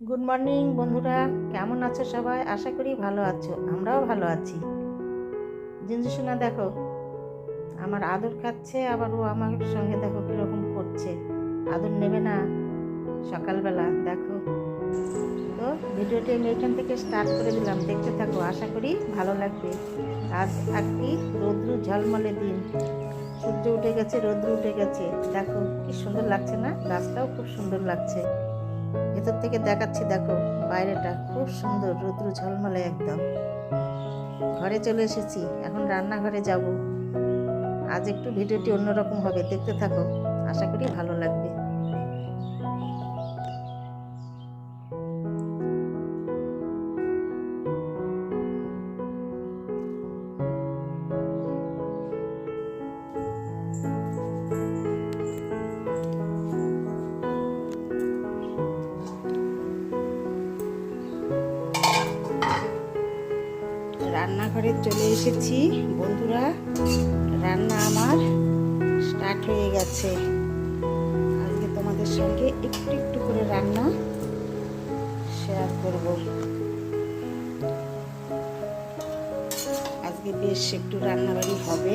Good morning বন্ধুরা। কেমন আছো সবাই? আশা করি ভালো আছো। আমরাও ভালো আছি। জিঞ্জু সোনা, দেখো, আমার আদর খাচ্ছে, আবার ও আমার সঙ্গে দেখো কীরকম করছে। আদর নেবে না সকালবেলা, দেখো। তো ভিডিওটি আমি এখান থেকে স্টার্ট করে দিলাম। দেখতে থাকো, আশা করি ভালো লাগবে। আজ একটি রৌদ্র ঝলমলে দিন। সূর্য উঠে গেছে, রৌদ্র উঠে গেছে। দেখো, কি সুন্দর লাগছে না? গাছটাও খুব সুন্দর লাগছে। ভেতর থেকে দেখাচ্ছি, দেখো, বাইরেটা খুব সুন্দর, রৌদ্র ঝলমলে একদম। ঘরে চলে এসেছি, এখন রান্নাঘরে যাব। আজ একটু ভিডিওটি অন্যরকম হবে, দেখতে থাকো, আশা করি ভালো লাগবে। চলে এসেছি। বন্ধুরা, রান্না আমার স্টার্ট হয়ে গেছে। আজকে তোমাদের সঙ্গে একটু একটু করে রান্না শেয়ার করব। আজকে বেশ একটু রান্নাবাড়ি হবে।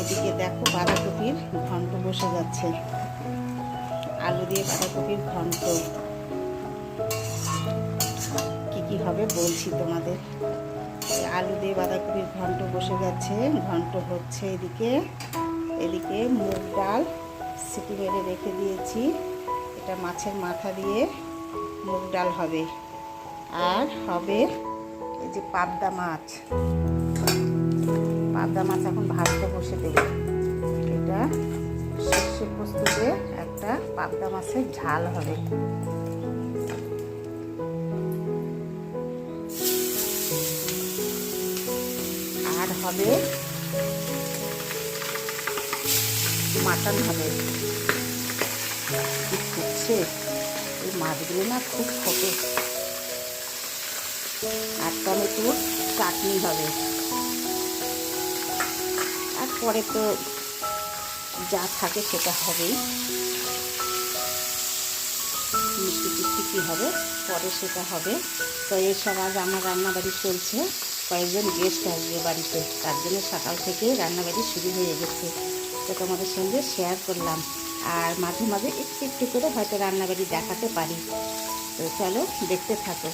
এদিকে দেখো বাঁধাকপির ঘন্ট বসে যাচ্ছে। আলু দিয়ে বাঁধাকপির ঘন্ট। হবে বলছি তোমাদের। আলু দিয়ে বাঁধাকপির ঘন্ট বসে গেছে। ঘন্ট হচ্ছে এদিকে এদিকে মুগ ডাল সিটি মেরে রেখে দিয়েছি। এটা মাছের মাথা দিয়ে মুগ ডাল হবে। আর হবে এই যে পাবদা মাছ। পাবদা মাছ এখন ভাজতে বসে দেবে। এটা সর্ষে দিয়ে একটা পাবদা মাছের ঝাল হবে। হবে। মাটন হবে। ফুটছে এই মাছগুলো না খুব ফোটে আর টমেটোর চাটনি হবে। আর পরে তো যা থাকে সেটা হবেই। মিষ্টি টিষ্টি কী হবে? পরে সেটা হবে। তো এসব আজ আমার রান্নাবাড়ি চলছে। কয়েকজন গেস্ট আসবে বাড়িতে। তার জন্য সকাল থেকে রান্নাবাড়ি শুরু হয়ে গেছে। তো তোমাদের সঙ্গে শেয়ার করলাম। আর মাঝে মাঝে একটু একটু করে হয়তো রান্নাবাড়ি দেখাতে পারি। তো চলো দেখতে থাকো।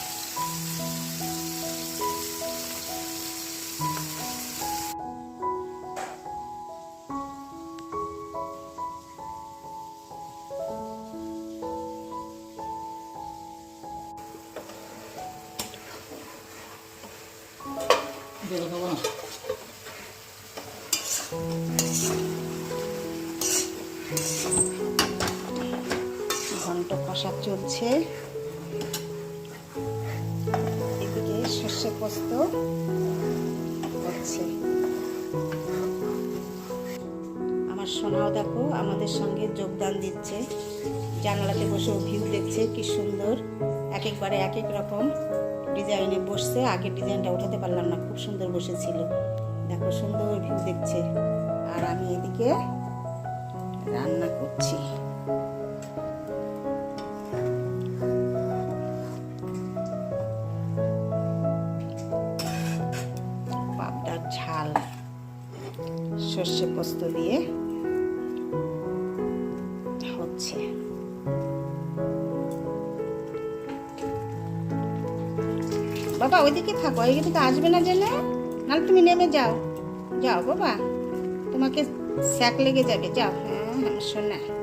ঘন্ট কষা চলছে। এদিকে সর্ষে পোস্ত হচ্ছে। আমার সোনাও দেখো, আমাদের সঙ্গে যোগদান দিচ্ছে। জানালাতে বসে ভিউ দেখছে, কি সুন্দর। এক একবারে এক এক রকম ডিজাইনে বসছে। আগের ডিজাইনটা ওঠাতে পারলাম না, খুব সুন্দর বসেছিল। দেখো সুন্দর ভিউ দেখছে। আর আমি এদিকে রান্না করছি। পাবদার ঝাল, সর্ষে পোস্ত দিয়ে হচ্ছে। বাবা, ওইদিকে থাকো ওইদিকে আসবে না জেনে? নাহলে তুমি নেমে যাও। যাও বাবা। তোমাকে স্যাক লেগে যাবে। যাও। হ্যাঁ হ্যাঁ শোনা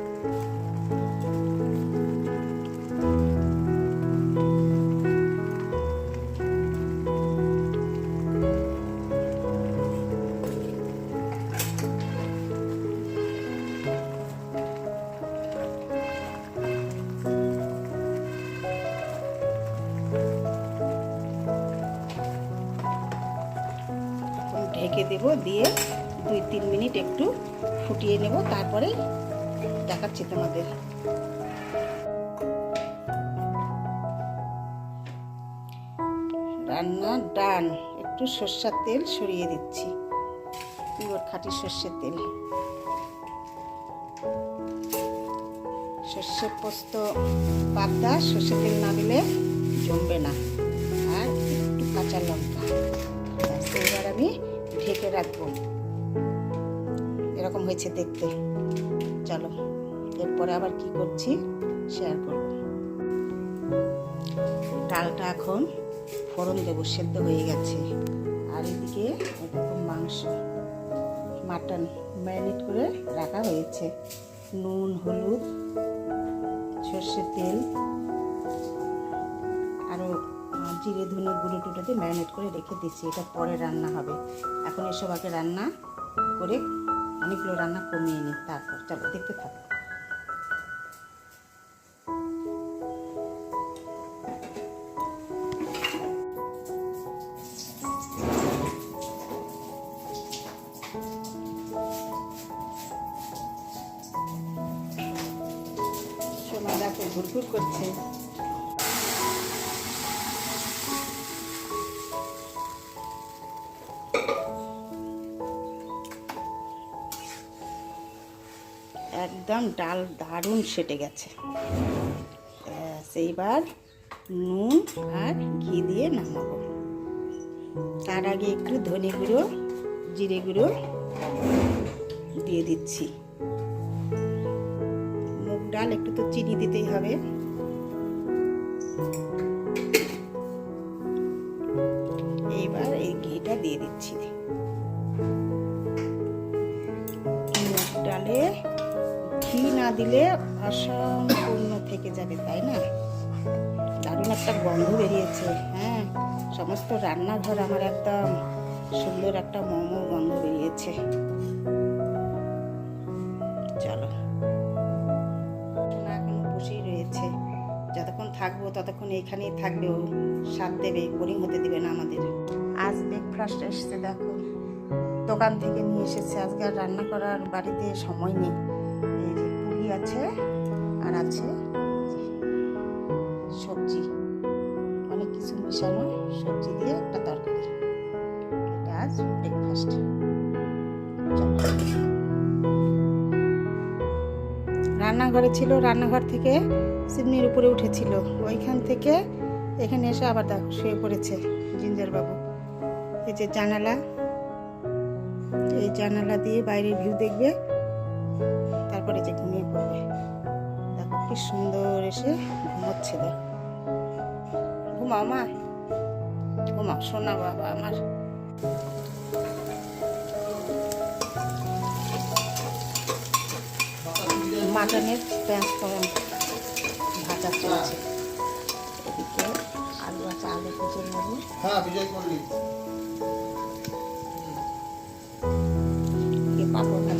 দেব দিয়ে দুই তিন মিনিট একটু ফুটিয়ে নেব, তারপরে দেখাচ্ছি তোমাদের। রান্না ডান, একটু সর্ষার তেল সরিয়ে দিচ্ছি। পিওর খাঁটি সর্ষের তেল। সর্ষে পোস্ত পাবদা সর্ষে তেল না দিলে জমবে না। আর একটু কাঁচা লঙ্কা। এবার আমি রাখব। এরকম হয়েছে দেখতে। চলো, এরপরে আবার কি করছি শেয়ার করব। ডালটা এখন ফোড়ন দেবো, সেদ্ধ হয়ে গেছে। আর এদিকে এরকম মাংস, মাটন ম্যারিনেট করে রাখা হয়েছে। নুন, হলুদ, সর্ষের তেল জিরে ধনে গুঁড়ো টুটো দিয়ে ম্যারিনেট করে রেখে দিচ্ছি, এটা পরে রান্না হবে। এখন এসব আগে রান্না করে অনেকগুলো রান্না কমিয়ে নিই, তারপর চলো দেখতে থাকো। ঘুরঘুর করছে। ডাল দারুণ সেটে গেছে। সেইবার নুন আর ঘি দিয়ে নামাবো। তার আগে একটু ধনে গুঁড়ো, জিরে গুঁড়ো দিয়ে দিচ্ছি। মুগ ডাল একটু তো চিনি দিতেই হবে। ঘি না দিলে অসম্পূর্ণ থেকে যাবে, তাই না? দারুণ একটা গন্ধ বেরিয়েছে হ্যাঁ? সমস্ত রান্নাঘর আমার একদম সুন্দর একটা মোমো গন্ধ বেরিয়েছে। চলো। রয়েছে। যতক্ষণ থাকব, ততক্ষণ এইখানেই থাকবে ও। স্বাদ দেবে, বোরিং হতে দেবে না আমাদের। আজ ব্রেকফাস্ট এসছে, দেখো। দোকান থেকে নিয়ে এসেছে। আজকে আর রান্না করার বাড়িতে সময় নেই। আছে, আর আছে সবজি। অনেক কিছু মেশানো, সবজি দিয়ে একটা তরকারি। এটা আজ ব্রেকফাস্ট রান্নাঘরে ছিল, রান্নাঘর থেকে সিডনির উপরে উঠেছিল। ওইখান থেকে এখানে এসে আবার দেখো, শুয়ে পড়েছে জিঞ্জার বাবু এই যে জানালা, এই জানালা দিয়ে বাইরের ভিউ দেখবে। তারপরে যে ঘুমিয়ে পড়বে। দেখো কি সুন্দর এসে ঘুমোচ্ছে দেখো। ঘুমাও মা। ঘুমাও শোনা বাবা আমার। মাটনের পেঁয়াজ করা ভাজা চলছে। এদিকে আলু আছে আলু কুচে নেব। হ্যাঁ বিজয় করলি। এদিকে পাঁপড় ভাজা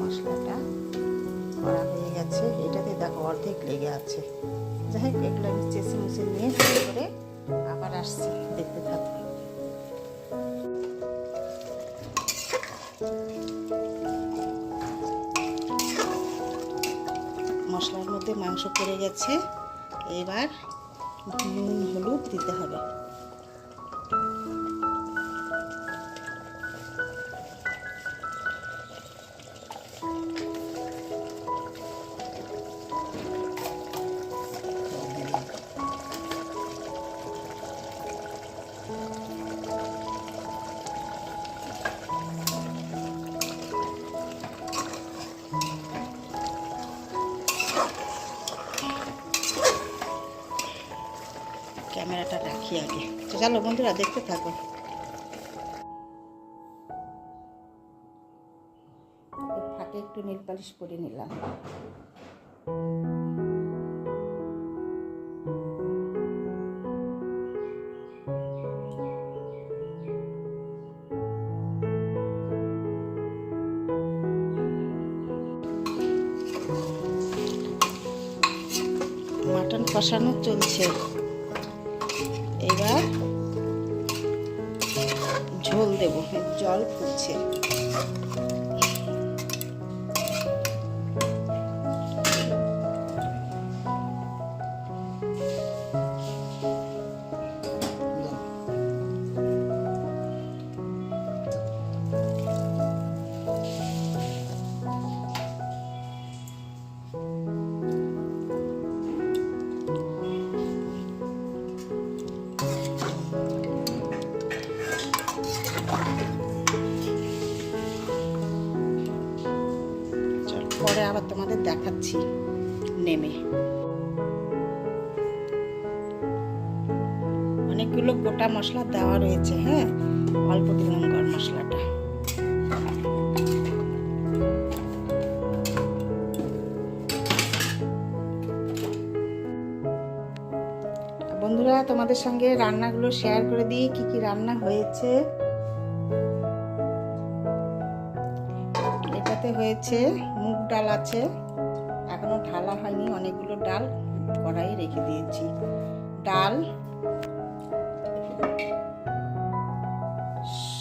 মশলাটা করা এটাতে দেখো অর্ধেক লেগে যাই হোক, এগুলো নিয়ে আবার দেখতে মশলার মধ্যে মাংস পড়ে গেছে। এবার নুন, হলুদ দিতে হবে। আগে তো চলো বন্ধুরা দেখতে থাকো। একটু নীল পালিশ করে নিলাম। মাটন কষানো চলছে। দেব জল ফুটছে। দেখাচ্ছি। নেমে। অনেকগুলো গোটা মশলা দেওয়া রয়েছে হ্যাঁ? অল্প দিলাম গরম মশলাটা। বন্ধুরা, তোমাদের সঙ্গে রান্নাগুলো শেয়ার করে দিই কি কি রান্না হয়েছে? এটাতে হয়েছে মুগ ডাল আছে। ঢালা হয়নি, অনেকগুলো ডাল কড়াই রেখে দিয়েছি। ডাল,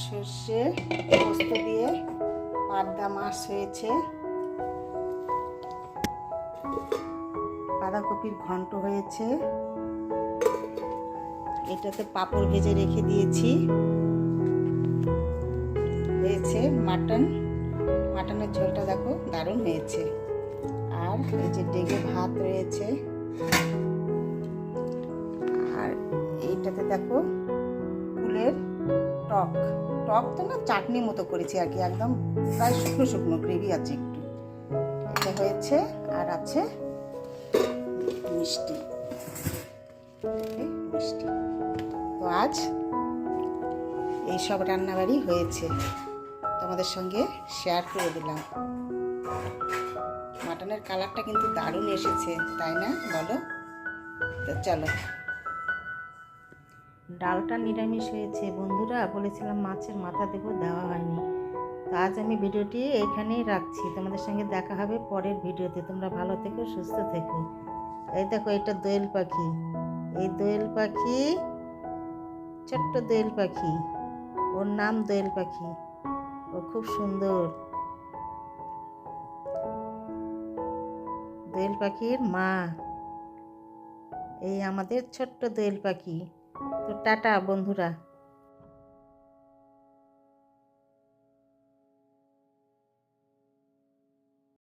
সর্ষে পোস্ত দিয়ে পাবদা মাছ হয়েছে। বাঁধাকপির ঘন্ট হয়েছে। এটাতে পাঁপড় ভেজে রেখে দিয়েছি। হয়েছে মাটন। মাটনের ঝোলটা দেখো দারুণ হয়েছে। আর এই যে ডেগে ভাত রয়েছে আর এইটাতে দেখো কুলের টক। টক তো না চাটনি মতো করেছি আর কি, একদম প্রায় শুকনো শুকনো, গ্রেভি আছে একটু। এটা হয়েছে আর আছে মিষ্টি। মিষ্টি। তো আজ এইসব রান্নাবাড়ি হয়েছে। তোমাদের সঙ্গে শেয়ার করে দিলাম। মাটনের কালারটা কিন্তু দারুণ এসেছে, তাই না? বলো। তো চলো। ডালটা নিরামিষ হয়েছে। বন্ধুরা, বলেছিলাম মাছের মাথা দেবো, দেওয়া হয়নি। তো আজ আমি ভিডিওটি এইখানেই রাখছি। তোমাদের সঙ্গে দেখা হবে পরের ভিডিওতে। তোমরা ভালো থেকো, সুস্থ থেকো। এই দেখো, এটা দোয়েল পাখি। এই দোয়েল পাখি, ছোট্ট দোয়েল পাখি। ওর নাম দোয়েল পাখি। ও খুব সুন্দর। দোয়েল পাখির মা। এই আমাদের ছোট্ট দোয়েল পাখি। তো টাটা বন্ধুরা।